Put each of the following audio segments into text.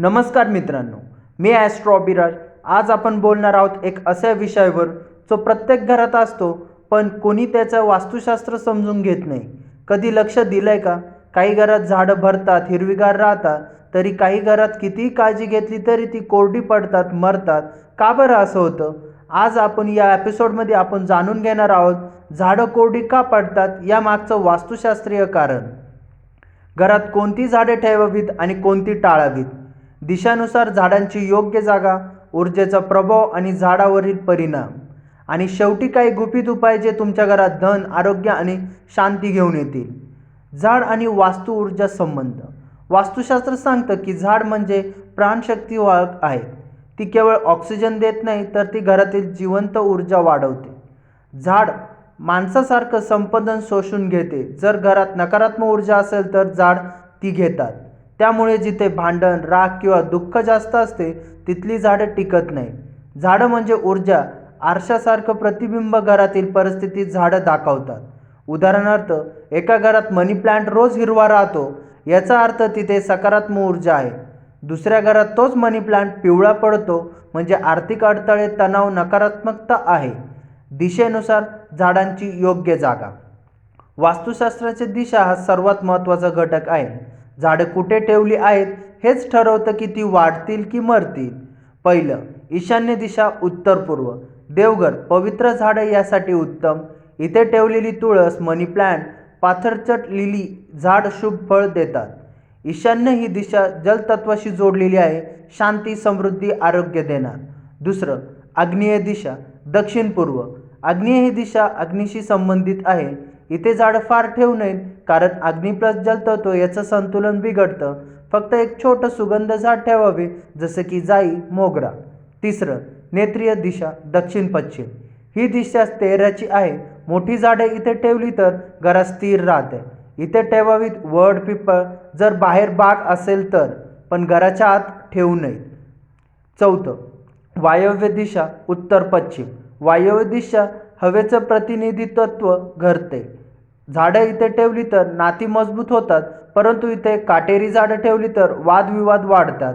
नमस्कार मित्रांनो मी ॲस्ट्रॉबिराज आज आपण बोलणार आहोत एक अशा विषयावर जो प्रत्येक घरात असतो पण कोणी त्याचं वास्तुशास्त्र समजून घेत नाही. कधी लक्ष दिलंय का? काही घरात झाडं भरतात हिरवीगार राहतात तरी काही घरात कितीही काळजी घेतली तरी ती कोरडी पडतात मरतात. का बरं असं होतं? आज आपण या एपिसोडमध्ये आपण जाणून घेणार आहोत झाडं कोरडी का पडतात या मागचं वास्तुशास्त्रीय कारण. घरात कोणती झाडे ठेवावीत आणि कोणती टाळावीत? दिशानुसार झाडांची योग्य जागा ऊर्जेचा प्रभाव आणि झाडावरील परिणाम. आणि शेवटी काही गुपित उपाय जे तुमच्या घरात धन आरोग्य आणि शांती घेऊन येतील. झाड आणि वास्तू ऊर्जा संबंध. वास्तुशास्त्र सांगतं की झाड म्हणजे प्राणशक्ती वाहक आहे. ती केवळ ऑक्सिजन देत नाही तर ती घरातील जिवंत ऊर्जा वाढवते. झाड माणसासारखं संपदन शोषून घेते. जर घरात नकारात्मक ऊर्जा असेल तर झाड ती घेतात. त्यामुळे जिथे भांडण राग किंवा दुःख जास्त असते तिथली झाडं टिकत नाही. झाडं म्हणजे ऊर्जा. आरशासारखं प्रतिबिंब घरातील परिस्थितीत झाडं दाखवतात. उदाहरणार्थ एका घरात मनी प्लांट रोज हिरवा राहतो याचा अर्थ तिथे सकारात्मक ऊर्जा आहे. दुसऱ्या घरात तोच मनी प्लांट पिवळा पडतो म्हणजे आर्थिक अडथळे तणाव नकारात्मकता आहे. दिशेनुसार झाडांची योग्य जागा. वास्तुशास्त्राची दिशा हा सर्वात महत्त्वाचा घटक आहे. झाडं कुठे ठेवली आहेत हेच ठरवतं की ती वाढतील की मरतील. पहिलं ईशान्य दिशा उत्तर पूर्व. देवघर पवित्र झाडं यासाठी उत्तम. इथे ठेवलेली तुळस मनी प्लांट पाथरचट लिली झाड शुभ फळ देतात. ईशान्य ही दिशा जलतत्वाशी जोडलेली आहे शांती समृद्धी आरोग्य देणार. दुसरं आग्नेय दिशा दक्षिण पूर्व. आग्नेय ही दिशा अग्नीशी संबंधित आहे. इथे झाडं फार ठेवू नये कारण अग्निप्रज्जल प्लस याचं संतुलन बिघडतं. फक्त एक छोटं सुगंध झाड ठेवावे जसं की जाई मोगरा. तिसरं नेत्रीय दिशा दक्षिण पश्चिम. ही दिशा तेराची आहे. मोठी झाडे इथे ठेवली तर घरात स्थिर राहते. इथे ठेवावीत वड पिपळ जर बाहेर बाग असेल तर पण घराच्या आत ठेवू नयेत. चौथं वायव्य दिशा उत्तर पश्चिम. वायव्य दिशा हवेचं प्रतिनिधित्व घडते. झाडं इथे ठेवली तर नाती मजबूत होतात परंतु इथे काटेरी झाडं ठेवली तर वादविवाद वाढतात.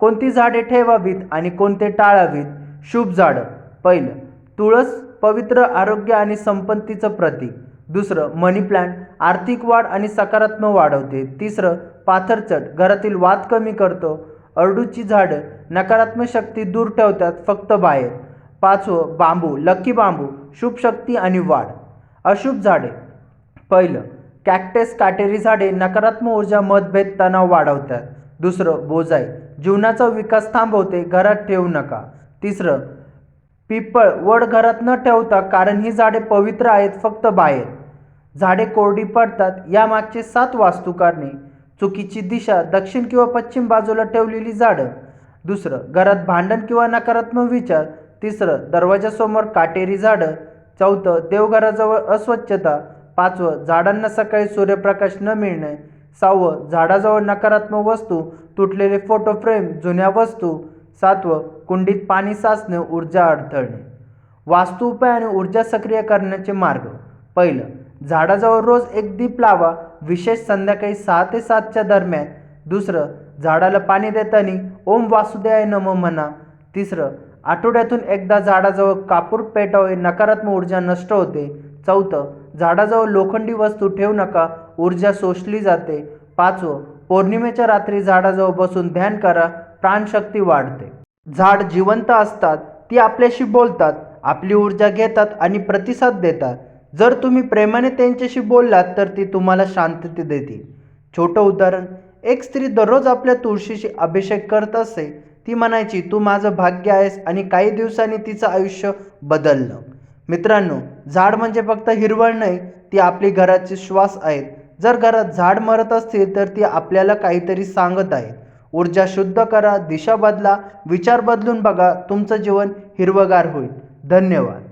कोणती झाडे ठेवावीत आणि कोणते टाळावीत? शुभ झाडं. पहिलं तुळस पवित्र आरोग्य आणि संपत्तीचं प्रतीक. दुसरं मनी प्लांट आर्थिक वाढ आणि सकारात्मक वाढवते. तिसरं पाथरचट घरातील वाद कमी करतो. अरडूची झाडं नकारात्मक शक्ती दूर ठेवतात फक्त बाहेर. पाचवं बांबू लकी बांबू शुभ शक्ती आणि वाढ. अशुभ झाडे. पहिलं कॅक्टस काटेरी झाडे नकारात्मक ऊर्जा मतभेद तणाव वाढवतात. दुसरं बोजाई. जीवनाचा विकास थांबवते घरात ठेवू नका. तिसरं पिपळ. वड घरात न ठेवता कारण ही झाडे पवित्र आहेत फक्त बाहेर. झाडे कोरडी पडतात यामागचे सात वास्तुकारणे. चुकीची दिशा दक्षिण किंवा पश्चिम बाजूला ठेवलेली झाडं. दुसरं घरात भांडण किंवा नकारात्मक विचार तिसरं दरवाजासमोर काटेरी झाडं. चौथं देवघराजवळ अस्वच्छता. पाचवं झाडांना सकाळी सूर्यप्रकाश न मिळणे. सहावं झाडाजवळ नकारात्मक वस्तू तुटलेले फोटो फ्रेम जुन्या वस्तू. सातवं कुंडीत पाणी साचणे ऊर्जा अडथळणे. वास्तू उपाय आणि ऊर्जा सक्रिय करण्याचे मार्ग. पहिलं झाडाजवळ रोज एक दीप लावा विशेष संध्याकाळी सहा ते सातच्या दरम्यान. दुसरं झाडाला पाणी देताना ओम वासुदेवाय नम म्हणा. तिसरं आठवड्यातून एकदा झाडाजवळ कापूर पेटावे नकारात्मक ऊर्जा नष्ट होते. चौथं झाडाजवळ लोखंडी वस्तू ठेवू नका ऊर्जा शोषली जाते. पाचवं पौर्णिमेच्या रात्री झाडाजवळ बसून ध्यान करा प्राणशक्ती वाढते. झाड जिवंत असतात ती आपल्याशी बोलतात आपली ऊर्जा घेतात आणि प्रतिसाद देतात. जर तुम्ही प्रेमाने त्यांच्याशी बोललात तर ती तुम्हाला शांतते देतील. छोटं उदाहरण एक स्त्री दररोज आपल्या तुळशीशी अभिषेक करत असे. ती म्हणायची तू माझं भाग्य आहेस आणि काही दिवसांनी तिचं आयुष्य बदललं. मित्रांनो झाड म्हणजे फक्त हिरवळ नाही ती आपली घराची श्वास आहेत. जर घरात झाड मरत असतील तर ती आपल्याला काहीतरी सांगत आहेत. ऊर्जा शुद्ध करा दिशा बदला विचार बदलून बघा तुमचं जीवन हिरवगार होईल. धन्यवाद.